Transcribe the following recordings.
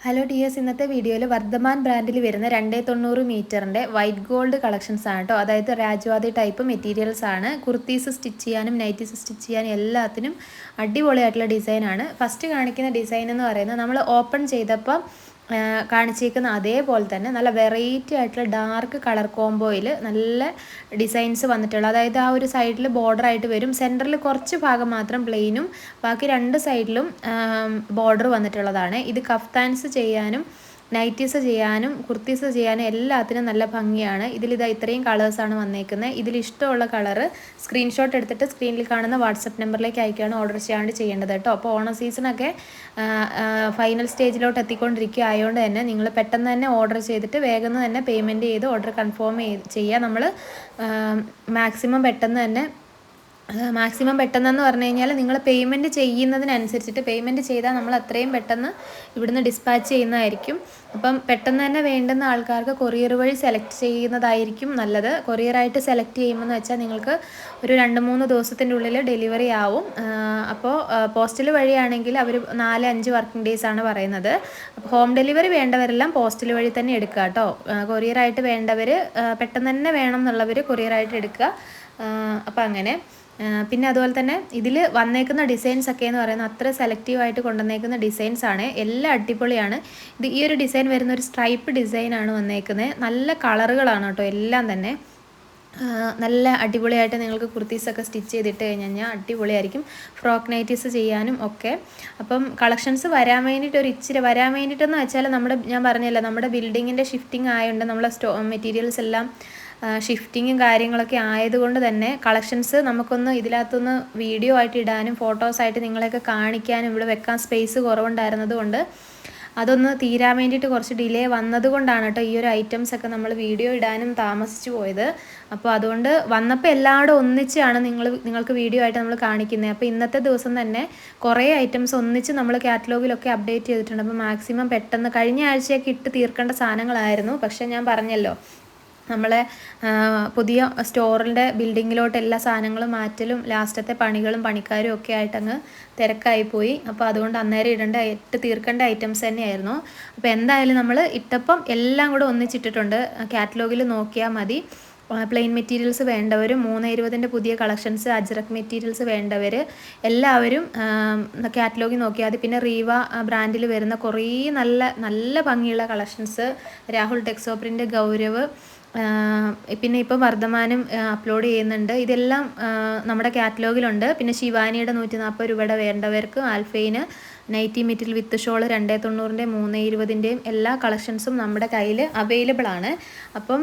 Hello dears ഇന്നത്തെ വീഡിയോയിൽ വർദ്ധമാൻ ബ്രാൻഡിൽ വരുന്ന രണ്ടേ തൊണ്ണൂറ് മീറ്ററിന്റെ വൈറ്റ് ഗോൾഡ് കളക്ഷൻസ് ആണ് കേട്ടോ അതായത് രാജവാദി ടൈപ്പ് മെറ്റീരിയൽസ് ആണ്. കുർത്തീസ് സ്റ്റിച്ച് ചെയ്യാനും നൈറ്റീസ് സ്റ്റിച്ച് ചെയ്യാനും എല്ലാത്തിനും അടിപൊളിയായിട്ടുള്ള ഡിസൈനാണ് ഫസ്റ്റ് കാണിക്കുന്ന ഡിസൈൻ എന്ന് പറയുന്നത് നമ്മൾ ഓപ്പൺ ചെയ്തപ്പോൾ കാണിച്ചേക്കുന്ന അതേപോലെ തന്നെ നല്ല വെറൈറ്റി ആയിട്ടുള്ള ഡാർക്ക് കളർ കോംബോയിൽ നല്ല ഡിസൈൻസ് വന്നിട്ടുള്ള അതായത് ആ ഒരു സൈഡിൽ ബോർഡർ ആയിട്ട് വരും. സെന്ററിൽ കുറച്ച് ഭാഗം മാത്രം പ്ലെയിനും ബാക്കി രണ്ട് സൈഡിലും ബോർഡർ വന്നിട്ടുള്ളതാണ്. ഇത് കഫ്താൻസ് ചെയ്യാനും നൈറ്റീസ് ചെയ്യാനും കുർത്തീസ് ചെയ്യാനും എല്ലാത്തിനും നല്ല ഭംഗിയാണ്. ഇതിലിതാ ഇത്രയും കളേഴ്സാണ് വന്നേക്കുന്നത് ഇതിൽ ഇഷ്ടമുള്ള കളറ് സ്ക്രീൻഷോട്ട് എടുത്തിട്ട് സ്ക്രീനിൽ കാണുന്ന വാട്സപ്പ് നമ്പറിലേക്ക് അയക്കുകയാണ് ഓർഡർ ചെയ്യാണ്ട് ചെയ്യേണ്ടത് കേട്ടോ. അപ്പോൾ ഓണം സീസണൊക്കെ ഫൈനൽ സ്റ്റേജിലോട്ട് എത്തിക്കൊണ്ടിരിക്കുക ആയതുകൊണ്ട് തന്നെ നിങ്ങൾ പെട്ടെന്ന് തന്നെ ഓർഡർ ചെയ്തിട്ട് വേഗം തന്നെ പേയ്മെന്റ് ചെയ്ത് ഓർഡർ കൺഫേം ചെയ്യുക നമ്മൾ മാക്സിമം പെട്ടെന്ന് തന്നെ മാക്സിമം പെട്ടെന്നെന്ന് പറഞ്ഞു കഴിഞ്ഞാൽ നിങ്ങൾ പേയ്മെന്റ് ചെയ്യുന്നതിനനുസരിച്ചിട്ട് പേയ്മെന്റ് ചെയ്താൽ നമ്മൾ അത്രയും പെട്ടെന്ന് ഇവിടുന്ന് ഡിസ്പാച്ച് ചെയ്യുന്നതായിരിക്കും. അപ്പം പെട്ടെന്ന് തന്നെ വേണ്ടുന്ന ആൾക്കാർക്ക് കൊറിയർ വഴി സെലക്ട് ചെയ്യുന്നതായിരിക്കും നല്ലത്. കൊറിയറായിട്ട് സെലക്ട് ചെയ്യുമ്പോൾ വെച്ചാൽ നിങ്ങൾക്ക് ഒരു രണ്ട് മൂന്ന് ദിവസത്തിന്റെ ഉള്ളിൽ ഡെലിവറി ആവും. അപ്പോൾ പോസ്റ്റൽ വഴിയാണെങ്കിൽ അവർ നാല് അഞ്ച് വർക്കിംഗ് ഡേയ്സ് ആണ് പറയുന്നത്. അപ്പോൾ ഹോം ഡെലിവറി വേണ്ടവരെല്ലാം പോസ്റ്റൽ വഴി തന്നെ എടുക്കുക കേട്ടോ. കൊറിയറായിട്ട് വേണ്ടവർ പെട്ടെന്ന് തന്നെ വേണം എന്നുള്ളവർ കൊറിയറായിട്ട് എടുക്കുക. അപ്പം അങ്ങനെ. പിന്നെ അതുപോലെ തന്നെ ഇതിൽ വന്നേക്കുന്ന ഡിസൈൻസ് ഒക്കെ എന്ന് പറയുന്നത് അത്ര സെലക്റ്റീവായിട്ട് കൊണ്ടുവന്നേക്കുന്ന ഡിസൈൻസ് ആണ്. എല്ലാം അടിപൊളിയാണ്. ഇത് ഈ ഒരു ഡിസൈൻ വരുന്ന ഒരു സ്ട്രൈപ്പ് ഡിസൈനാണ് വന്നേക്കുന്നത് നല്ല കളറുകളാണ് കേട്ടോ എല്ലാം തന്നെ. നല്ല അടിപൊളിയായിട്ട് നിങ്ങൾക്ക് കുർത്തീസൊക്കെ സ്റ്റിച്ച് ചെയ്തിട്ട് കഴിഞ്ഞ് കഴിഞ്ഞാൽ അടിപൊളിയായിരിക്കും. ഫ്രോക്ക് നൈറ്റീസ് ചെയ്യാനും ഒക്കെ. അപ്പം കളക്ഷൻസ് വരാൻ വേണ്ടിയിട്ട് ഒരു ഇച്ചിരി വരാൻ വേണ്ടിയിട്ടെന്ന് വെച്ചാൽ നമ്മുടെ ഞാൻ പറഞ്ഞല്ലോ നമ്മുടെ ബിൽഡിങ്ങിന്റെ ഷിഫ്റ്റിംഗ് ആയതുകൊണ്ട് നമ്മളെ സ്റ്റോ മെറ്റീരിയൽസ് എല്ലാം ഷിഫ്റ്റിങ്ങും കാര്യങ്ങളൊക്കെ ആയതുകൊണ്ട് തന്നെ കളക്ഷൻസ് നമുക്കൊന്ന് ഇതിനകത്തൊന്ന് വീഡിയോ ആയിട്ട് ഇടാനും ഫോട്ടോസായിട്ട് നിങ്ങളെയൊക്കെ കാണിക്കാനും ഇവിടെ വെക്കാൻ സ്പേസ് കുറവുണ്ടായിരുന്നതുകൊണ്ട് അതൊന്ന് തീരാൻ വേണ്ടിയിട്ട് കുറച്ച് ഡിലേ വന്നതുകൊണ്ടാണ് കേട്ടോ ഈ ഒരു ഐറ്റംസ് ഒക്കെ നമ്മൾ വീഡിയോ ഇടാനും താമസിച്ചു പോയത്. അപ്പോൾ അതുകൊണ്ട് വന്നപ്പോൾ എല്ലാവരും ഒന്നിച്ചാണ് നിങ്ങൾ നിങ്ങൾക്ക് വീഡിയോ ആയിട്ട് നമ്മൾ കാണിക്കുന്നത്. അപ്പോൾ ഇന്നത്തെ ദിവസം തന്നെ കുറേ ഐറ്റംസ് ഒന്നിച്ച് നമ്മൾ കാറ്റലോഗിലൊക്കെ അപ്ഡേറ്റ് ചെയ്തിട്ടുണ്ട്. അപ്പോൾ മാക്സിമം പെട്ടെന്ന് കഴിഞ്ഞ ആഴ്ചയൊക്കെ ഇട്ട് തീർക്കേണ്ട സാധനങ്ങളായിരുന്നു. പക്ഷേ ഞാൻ പറഞ്ഞല്ലോ നമ്മളെ പുതിയ സ്റ്റോറിന്റെ ബിൽഡിങ്ങിലോട്ട് എല്ലാ സാധനങ്ങളും മാറ്റലും ലാസ്റ്റത്തെ പണികളും പണിക്കാരും ഒക്കെ ആയിട്ടങ്ങ് തിരക്കായി പോയി. അപ്പോൾ അതുകൊണ്ട് അന്നേരം ഇടേണ്ട ഇട്ട് തീർക്കേണ്ട ഐറ്റംസ് തന്നെയായിരുന്നു. അപ്പോൾ എന്തായാലും നമ്മൾ ഇട്ടപ്പം എല്ലാം കൂടെ ഒന്നിച്ചിട്ടിട്ടുണ്ട്. കാറ്റലോഗിൽ നോക്കിയാൽ മതി. പ്ലെയിൻ മെറ്റീരിയൽസ് വേണ്ടവർ മൂന്ന് ഇരുപതിന്റെ പുതിയ കളക്ഷൻസ് അജ്രക് മെറ്റീരിയൽസ് വേണ്ടവർ എല്ലാവരും കാറ്റലോഗിൽ നോക്കിയാൽ മതി. പിന്നെ റീവ ബ്രാൻഡിൽ വരുന്ന കുറേ നല്ല നല്ല ഭംഗിയുള്ള കളക്ഷൻസ്. രാഹുൽ ടെക്സോപ്രിന്റെ ഗൗരവ് പിന്നെ ഇപ്പോൾ വർദ്ധമാനം അപ്ലോഡ് ചെയ്യുന്നുണ്ട്. ഇതെല്ലാം നമ്മുടെ കാറ്റലോഗിലുണ്ട്. പിന്നെ ശിവാനിയുടെ നൂറ്റി നാൽപ്പത് രൂപയുടെ വേണ്ടവർക്ക് ആൽഫൈന് നൈറ്റി മെറ്റീരിയൽ വിത്ത് ഷോൾ രണ്ടേ തൊണ്ണൂറിന്റെ മൂന്ന് ഇരുപതിന്റെയും എല്ലാ കളക്ഷൻസും നമ്മുടെ കയ്യിൽ അവൈലബിൾ ആണ് അപ്പം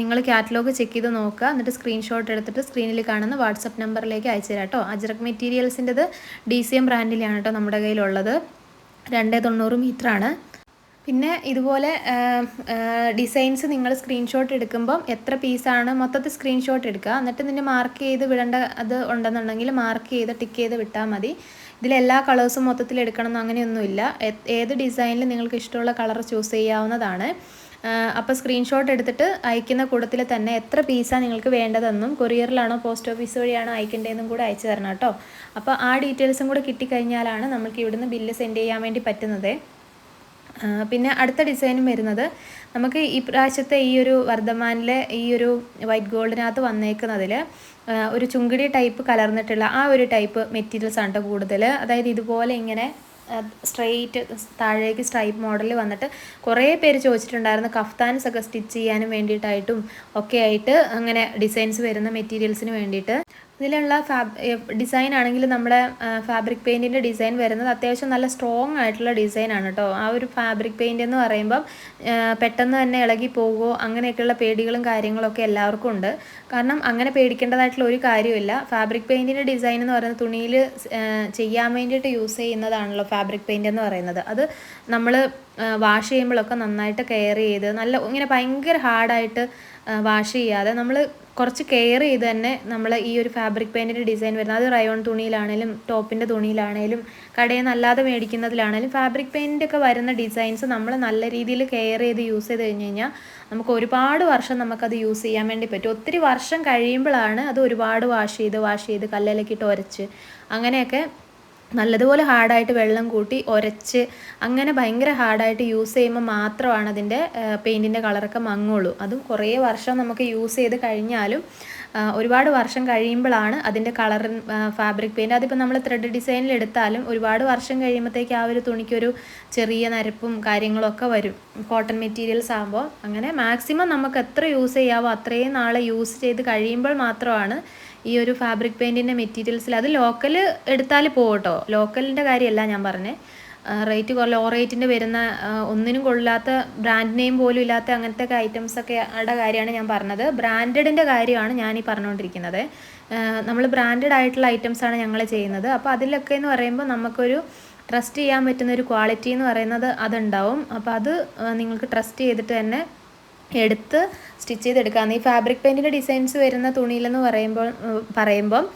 നിങ്ങൾ കാറ്റലോഗ് ചെക്ക് ചെയ്ത് നോക്കുക. എന്നിട്ട് സ്ക്രീൻഷോട്ട് എടുത്തിട്ട് സ്ക്രീനിൽ കാണുന്ന വാട്സപ്പ് നമ്പറിലേക്ക് അയച്ചു തരാം കേട്ടോ. അജ്രക് മെറ്റീരിയൽസിന്റെത് ഡി സി എം ബ്രാൻഡിലാണ് കേട്ടോ നമ്മുടെ കയ്യിലുള്ളത്. രണ്ടേ തൊണ്ണൂറ് മീറ്ററാണ്. പിന്നെ ഇതുപോലെ ഡിസൈൻസ് നിങ്ങൾ സ്ക്രീൻഷോട്ട് എടുക്കുമ്പം എത്ര പീസാണ് മൊത്തത്തിൽ സ്ക്രീൻഷോട്ട് എടുക്കുക. എന്നിട്ട് നിന്നെ മാർക്ക് ചെയ്ത് വിടേണ്ട അത് ഉണ്ടെന്നുണ്ടെങ്കിൽ മാർക്ക് ചെയ്ത് ടിക്ക് ചെയ്ത് വിട്ടാൽ മതി. ഇതിലെല്ലാ കളേഴ്സും മൊത്തത്തിൽ എടുക്കണം എന്ന് അങ്ങനെയൊന്നുമില്ല ഏത് ഡിസൈനിൽ നിങ്ങൾക്ക് ഇഷ്ടമുള്ള കളർ ചൂസ് ചെയ്യാവുന്നതാണ്. അപ്പോൾ സ്ക്രീൻഷോട്ട് എടുത്തിട്ട് അയക്കുന്ന കൂട്ടത്തിൽ തന്നെ എത്ര പീസാണ് നിങ്ങൾക്ക് വേണ്ടതെന്നും കൊറിയറിലാണോ പോസ്റ്റ് ഓഫീസ് വഴിയാണോ അയക്കേണ്ടതെന്നും കൂടെ അയച്ചു തരണം കേട്ടോ. അപ്പോൾ ആ ഡീറ്റെയിൽസും കൂടെ കിട്ടിക്കഴിഞ്ഞാലാണ് നമുക്ക് ഇവിടുന്ന് ബില്ല് സെൻഡ് ചെയ്യാൻ വേണ്ടി പറ്റുന്നത്. പിന്നെ അടുത്ത ഡിസൈനും വരുന്നത് നമുക്ക് ഈ പ്രാവശ്യത്തെ ഈ ഒരു വർദ്ധമാനിലെ ഈ ഒരു വൈറ്റ് ഗോൾഡിനകത്ത് വന്നേക്കുന്നതിൽ ഒരു ചുങ്കിടി ടൈപ്പ് കലർന്നിട്ടുള്ള ആ ഒരു ടൈപ്പ് മെറ്റീരിയൽസ് ആണ് കൂടുതൽ. അതായത് ഇതുപോലെ ഇങ്ങനെ സ്ട്രെയിറ്റ് താഴേക്ക് സ്ട്രൈപ്പ് മോഡൽ വന്നിട്ട് കുറേ പേര് ചോദിച്ചിട്ടുണ്ടായിരുന്നു കഫ്താൻസ് ഒക്കെ സ്റ്റിച്ച് ചെയ്യാനും വേണ്ടിയിട്ടായിട്ടും ഒക്കെ ആയിട്ട് അങ്ങനെ ഡിസൈൻസ് വരുന്ന മെറ്റീരിയൽസിന് വേണ്ടിയിട്ട്. ഇതിലുള്ള ഫാബ് ഡിസൈൻ ആണെങ്കിൽ നമ്മുടെ ഫാബ്രിക് പെയിന്റിന്റെ ഡിസൈൻ വരുന്നത് അത്യാവശ്യം നല്ല സ്ട്രോങ് ആയിട്ടുള്ള ഡിസൈനാണ് കേട്ടോ ആ ഒരു ഫാബ്രിക് പെയിന്റ് എന്ന് പറയുമ്പം പെട്ടെന്ന് തന്നെ ഇളകി പോകുമോ അങ്ങനെയൊക്കെയുള്ള പേടികളും കാര്യങ്ങളൊക്കെ എല്ലാവർക്കും ഉണ്ട്. കാരണം അങ്ങനെ പേടിക്കേണ്ടതായിട്ടുള്ള ഒരു കാര്യമില്ല ഫാബ്രിക് പെയിന്റിന്റെ ഡിസൈൻ എന്ന് പറയുന്നത് തുണിയിൽ ചെയ്യാൻ വേണ്ടിയിട്ട് യൂസ് ചെയ്യുന്നതാണല്ലോ ഫാബ്രിക് പെയിന്റ് എന്ന് പറയുന്നത്. അത് നമ്മൾ വാഷ് ചെയ്യുമ്പോഴൊക്കെ നന്നായിട്ട് കെയർ ചെയ്ത് നല്ല ഇങ്ങനെ ഭയങ്കര ഹാർഡായിട്ട് വാഷ് ചെയ്യാതെ നമ്മൾ കുറച്ച് കെയർ ചെയ്ത് തന്നെ നമ്മൾ ഈ ഒരു ഫാബ്രിക് പെയിന്റിന്റെ ഡിസൈൻ വരുന്നത്. അത് റയോൺ തുണിയിലാണേലും ടോപ്പിന്റെ തുണിയിലാണേലും കടയിൽ നിന്ന് അല്ലാതെ മേടിക്കുന്നതിലാണേലും ഫാബ്രിക് പെയിന്റൊക്കെ വരുന്ന ഡിസൈൻസ് നമ്മൾ നല്ല രീതിയിൽ കെയർ ചെയ്ത് യൂസ് ചെയ്ത് കഴിഞ്ഞ് കഴിഞ്ഞാൽ നമുക്ക് ഒരുപാട് വർഷം നമുക്കത് യൂസ് ചെയ്യാൻ വേണ്ടി പറ്റും. ഒത്തിരി വർഷം കഴിയുമ്പോഴാണ് അത് ഒരുപാട് വാഷ് ചെയ്ത് വാഷ് ചെയ്ത് കല്ലിലൊക്കെ ഇട്ട് ഉരച്ച് അങ്ങനെയൊക്കെ നല്ലതുപോലെ ഹാർഡായിട്ട് വെള്ളം കൂട്ടി ഉരച്ച് അങ്ങനെ ഭയങ്കര ഹാർഡായിട്ട് യൂസ് ചെയ്യുമ്പോൾ മാത്രമാണ് അതിന്റെ പെയിന്റിന്റെ കളറൊക്കെ മങ്ങുള്ളൂ. അതും കുറേ വർഷം നമുക്ക് യൂസ് ചെയ്ത് കഴിഞ്ഞാലും ഒരുപാട് വർഷം കഴിയുമ്പോഴാണ് അതിന്റെ കളർ ഫാബ്രിക് പെയിന്റ് അതിപ്പോൾ നമ്മൾ ത്രെഡ് ഡിസൈനിൽ എടുത്താലും ഒരുപാട് വർഷം കഴിയുമ്പോഴത്തേക്ക് ആ ഒരു തുണിക്കൊരു ചെറിയ നരപ്പും കാര്യങ്ങളൊക്കെ വരും. കോട്ടൺ മെറ്റീരിയൽസ് ആകുമ്പോൾ അങ്ങനെ മാക്സിമം നമുക്ക് എത്ര യൂസ് ചെയ്യാവോ അത്രയും നാളെ യൂസ് ചെയ്ത് കഴിയുമ്പോൾ മാത്രമാണ് ഈ ഒരു ഫാബ്രിക് പെയിന്റിന്റെ മെറ്റീരിയൽസിൽ അത് ലോക്കൽ എടുത്താൽ പോകട്ടോ ലോക്കലിന്റെ കാര്യമല്ല ഞാൻ പറഞ്ഞത് റേറ്റ് ലോ റേറ്റിന്റെ വരുന്ന ഒന്നിനും കൊള്ളാത്ത ബ്രാൻഡ് നെയിം പോലും ഇല്ലാത്ത അങ്ങനത്തെ ഐറ്റംസൊക്കെ ആടെ കാര്യമാണ് ഞാൻ പറഞ്ഞത്. ബ്രാൻഡഡിന്റെ കാര്യമാണ് ഞാൻ ഈ പറഞ്ഞുകൊണ്ടിരിക്കുന്നത് നമ്മൾ ബ്രാൻഡഡ് ആയിട്ടുള്ള ഐറ്റംസ് ആണ് ഞങ്ങൾ ചെയ്യുന്നത്. അപ്പോൾ അതിലൊക്കെ എന്ന് പറയുമ്പോൾ നമുക്കൊരു ട്രസ്റ്റ് ചെയ്യാൻ പറ്റുന്ന ഒരു ക്വാളിറ്റി എന്ന് പറയുന്നത് അതുണ്ടാവും. അപ്പോൾ അത് നിങ്ങൾക്ക് ട്രസ്റ്റ് ചെയ്തിട്ട് തന്നെ എടുത്ത് സ്റ്റിച്ച് ചെയ്തെടുക്കാം ഈ ഫാബ്രിക് പെയിന്റിന്റെ ഡിസൈൻസ് വരുന്ന തുണിയിലെന്ന് പറയുമ്പോൾ പറയുമ്പം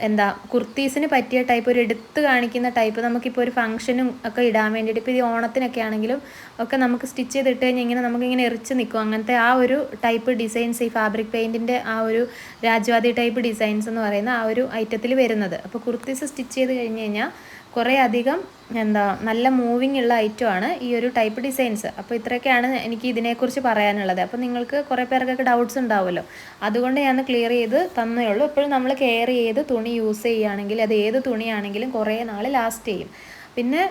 എന്താ കുർത്തീസിന് പറ്റിയ ടൈപ്പ് ഒരു എടുത്ത് കാണിക്കുന്ന ടൈപ്പ് നമുക്കിപ്പോൾ ഒരു ഫംഗ്ഷനും ഒക്കെ ഇടാൻ വേണ്ടിയിട്ട് ഇപ്പോൾ ഈ ഓണത്തിനൊക്കെ ആണെങ്കിലും ഒക്കെ നമുക്ക് സ്റ്റിച്ച് ചെയ്തിട്ട് കഴിഞ്ഞാൽ ഇങ്ങനെ നമുക്കിങ്ങനെ എറിച്ച് നിൽക്കും അങ്ങനത്തെ ആ ഒരു ടൈപ്പ് ഡിസൈൻസ് ഈ ഫാബ്രിക് പെയിന്റിന്റെ ആ ഒരു രാജവാദി ടൈപ്പ് ഡിസൈൻസ് എന്ന് പറയുന്ന ആ ഒരു ഐറ്റത്തിൽ വരുന്നത്. അപ്പോൾ കുർത്തീസ് സ്റ്റിച്ച് ചെയ്ത് കഴിഞ്ഞ് കഴിഞ്ഞാൽ കുറേ അധികം എന്താ നല്ല മൂവിങ് ഉള്ള ഐറ്റമാണ് ഈ ഒരു ടൈപ്പ് ഡിസൈൻസ് അപ്പോൾ ഇത്രയൊക്കെയാണ് എനിക്ക് ഇതിനെക്കുറിച്ച് പറയാനുള്ളത്. അപ്പോൾ നിങ്ങൾക്ക് കുറേ പേർക്കൊക്കെ ഡൗട്ട്സ് ഉണ്ടാവുമല്ലോ. അതുകൊണ്ട് ഞാൻ ക്ലിയർ ചെയ്ത് തന്നേ ഉള്ളൂ. എപ്പോഴും നമ്മൾ കെയർ ചെയ്ത് തുണി യൂസ് ചെയ്യുകയാണെങ്കിൽ അത് ഏത് തുണിയാണെങ്കിലും കുറേ നാൾ ലാസ്റ്റ് ചെയ്യും. പിന്നെ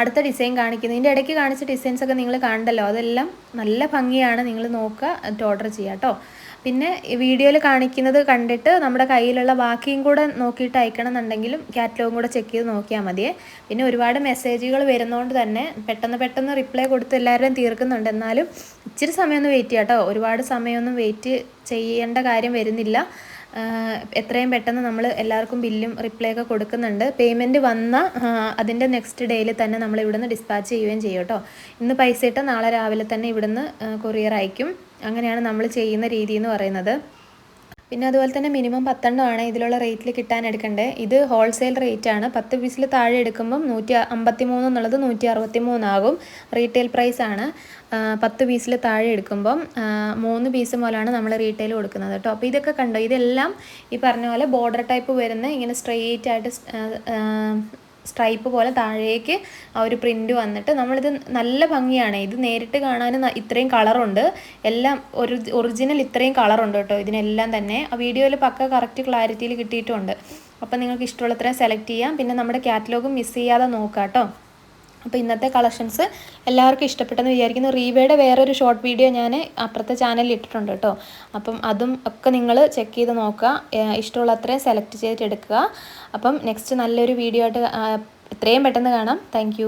അടുത്ത ഡിസൈൻ കാണിക്കുന്നതിന്റെ ഇടയ്ക്ക് കാണിച്ച ഡിസൈൻസ് ഒക്കെ നിങ്ങൾ കണ്ടല്ലോ. അതെല്ലാം നല്ല ഭംഗിയാണ്. നിങ്ങൾ നോക്കുക. ഓർഡർ ചെയ്യാം കേട്ടോ. പിന്നെ വീഡിയോയിൽ കാണിക്കുന്നത് കണ്ടിട്ട് നമ്മുടെ കയ്യിലുള്ള ബാക്കിയും കൂടെ നോക്കിയിട്ട് അയക്കണം എന്നുണ്ടെങ്കിലും കാറ്റലോഗും കൂടെ ചെക്ക് ചെയ്ത് നോക്കിയാൽ മതിയേ. പിന്നെ ഒരുപാട് മെസ്സേജുകൾ വരുന്നതുകൊണ്ട് തന്നെ പെട്ടെന്ന് പെട്ടെന്ന് റിപ്ലൈ കൊടുത്ത് എല്ലാവരും തീർക്കുന്നുണ്ട്. എന്നാലും ഇച്ചിരി സമയമൊന്നും വെയിറ്റ് ചെയ്യാം കേട്ടോ. ഒരുപാട് സമയമൊന്നും വെയിറ്റ് ചെയ്യേണ്ട കാര്യം വരുന്നില്ല. എത്രയും പെട്ടെന്ന് നമ്മൾ എല്ലാവർക്കും ബില്ലും റിപ്ലൈ ഒക്കെ കൊടുക്കുന്നുണ്ട്. പേയ്മെന്റ് വന്ന അതിന്റെ നെക്സ്റ്റ് ഡേയിൽ തന്നെ നമ്മൾ ഇവിടുന്ന് ഡിസ്പാച്ച് ചെയ്യുകയും ചെയ്യും കേട്ടോ. ഇന്ന് പൈസ ഇട്ട് നാളെ രാവിലെ തന്നെ ഇവിടുന്ന് കൊറിയർ അയക്കും. അങ്ങനെയാണ് നമ്മൾ ചെയ്യുന്ന രീതി എന്ന് പറയുന്നത്. പിന്നെ അതുപോലെ തന്നെ മിനിമം പത്തെണ്ണമാണ് ഇതിലുള്ള റേറ്റിൽ കിട്ടാൻ എടുക്കേണ്ടത് ഇത് ഹോൾസെയിൽ റേറ്റ് ആണ്. പത്ത് പീസിൽ താഴെ എടുക്കുമ്പം നൂറ്റി അമ്പത്തി മൂന്ന് എന്നുള്ളത് നൂറ്റി അറുപത്തി മൂന്നാകും റീറ്റെയിൽ പ്രൈസ് ആണ്. പത്ത് പീസിൽ താഴെ എടുക്കുമ്പം മൂന്ന് പീസ് പോലെയാണ് നമ്മൾ റീറ്റെയിൽ കൊടുക്കുന്നത് കേട്ടോ. അപ്പോൾ ഇതൊക്കെ കണ്ടോ? ഇതെല്ലാം ഈ പറഞ്ഞ പോലെ ബോർഡർ ടൈപ്പ് വരുന്ന ഇങ്ങനെ സ്ട്രെയിറ്റ് ആയിട്ട് സ്ട്രൈപ്പ് പോലെ താഴേക്ക് ആ ഒരു പ്രിന്റ് വന്നിട്ട് നമ്മളിത് നല്ല ഭംഗിയാണ്. ഇത് നേരിട്ട് കാണാൻ ഇത്രയും കളറുണ്ട് എല്ലാം ഒരു ഒറിജിനൽ ഇത്രയും കളറുണ്ട് കേട്ടോ. ഇതിനെല്ലാം തന്നെ. ആ വീഡിയോയിൽ പക്ക കറക്റ്റ് ക്ലാരിറ്റിയിൽ കിട്ടിയിട്ടുണ്ട്. അപ്പം നിങ്ങൾക്ക് ഇഷ്ടമുള്ളത്രയും സെലക്ട് ചെയ്യാം. പിന്നെ നമ്മുടെ കാറ്റലോഗും മിസ് ചെയ്യാതെ നോക്കാം കേട്ടോ അപ്പോൾ ഇന്നത്തെ കളക്ഷൻസ് എല്ലാവർക്കും ഇഷ്ടപ്പെട്ടെന്ന് വിചാരിക്കുന്നു. റീവയുടെ വേറൊരു ഷോർട്ട് വീഡിയോ ഞാൻ അപ്പുറത്തെ ചാനലിൽ ഇട്ടിട്ടുണ്ട് കേട്ടോ. അപ്പം അതും ഒക്കെ നിങ്ങൾ ചെക്ക് ചെയ്ത് നോക്കുക. ഇഷ്ടമുള്ള അത്രയും സെലക്ട് ചെയ്തിട്ട് എടുക്കുക. അപ്പം നെക്സ്റ്റ് നല്ലൊരു വീഡിയോ ആയിട്ട് എത്രയും പെട്ടെന്ന് കാണാം. താങ്ക്